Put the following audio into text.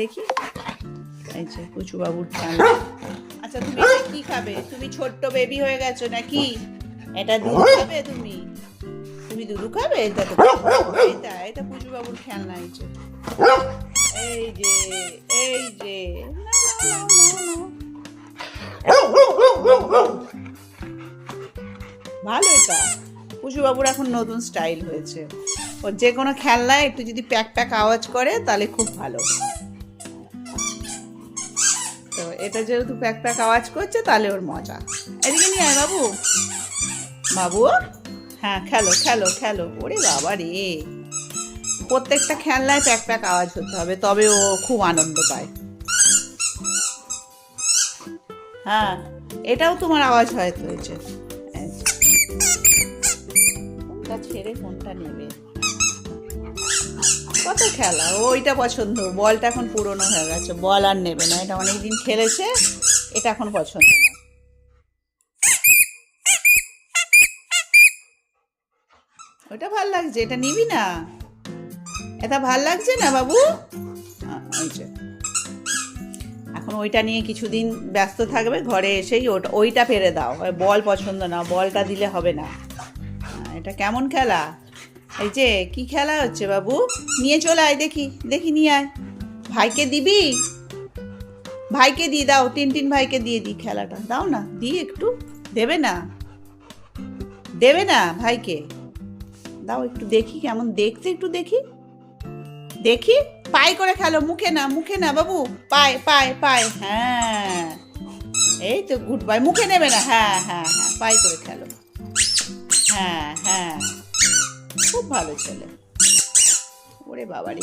দেখি? এই যে কুচু বাবুর খেলনা আচ্ছা তুমি কি খাবে? তুমি ছোট্ট বেবি হয়ে গেছো নাকি? এটা দুধ খাবে তুমি? তুমি দুধু খাবে? এটা তো এটা এটা পুজু বাবুর খেলনা এই যে। এই যে এই যে। ভালো এটা। পুজু বাবুর এখন নতুন স্টাইল হয়েছে। ও যে কোনো খেলনায় একটু যদি প্যাক প্যাক আওয়াজ করে, তাহলে খুব ভালো। এটা যেহেতু প্যাক প্যাক আওয়াজ করছে, তাহলে ওর মজা। এদিকে নিয়ে আয় বাবু। বাবু? হ্যাঁ খেলো খেলো খেলো। ওরে বাবা রে। প্রত্যেকটা খেলনায় প্যাক প্যাক আওয়াজ হতে হবে, তবে ও খুব আনন্দ পায়। হ্যাঁ এটাও তোমার আওয়াজ হয়তো হয়েছে। ছেড়ে কোনটা নেবে। কত খেলা? ওইটা পছন্দ। বলটা এখন পুরনো হয়ে গেছে। বল আর নেবে না। এটা অনেকদিন খেলেছে। এটা এখন পছন্দ না। ওটা ভালো লাগছে। এটা নিবি না? এটা ভালো লাগছে না, বাবু। এখন ওইটা নিয়ে কিছুদিন ব্যস্ত থাকবে। ঘরে এসেই ওটা, ওইটা ফেলে দাও। বল পছন্দ না। বলটা দিলে হবে না। এটা কেমন খেলা? এই যে, কি খেলা হচ্ছে বাবু? নিয়ে চলে আয় দেখি দেখি নিয়ে আয়। ভাইকে দিবি? ভাইকে দিয়ে দাও, তিন তিন ভাইকে দিয়ে দিই খেলাটা। দাও না দিই একটু দেবে না। দেবে না ভাইকে? দাও একটু দেখি, কেমন দেখতে একটু দেখি। দেখি, পায়ে করে খেলো, মুখে না মুখে না বাবু। পায়ে পায়ে পায়ে হ্যাঁ। এই তো গুড বাই মুখে নেবে না। হ্যাঁ হ্যাঁ হ্যাঁ পায়ে করে খেলো। হ্যাঁ হ্যাঁ। খুব ভালো ছেলে। ওরে বাবা রে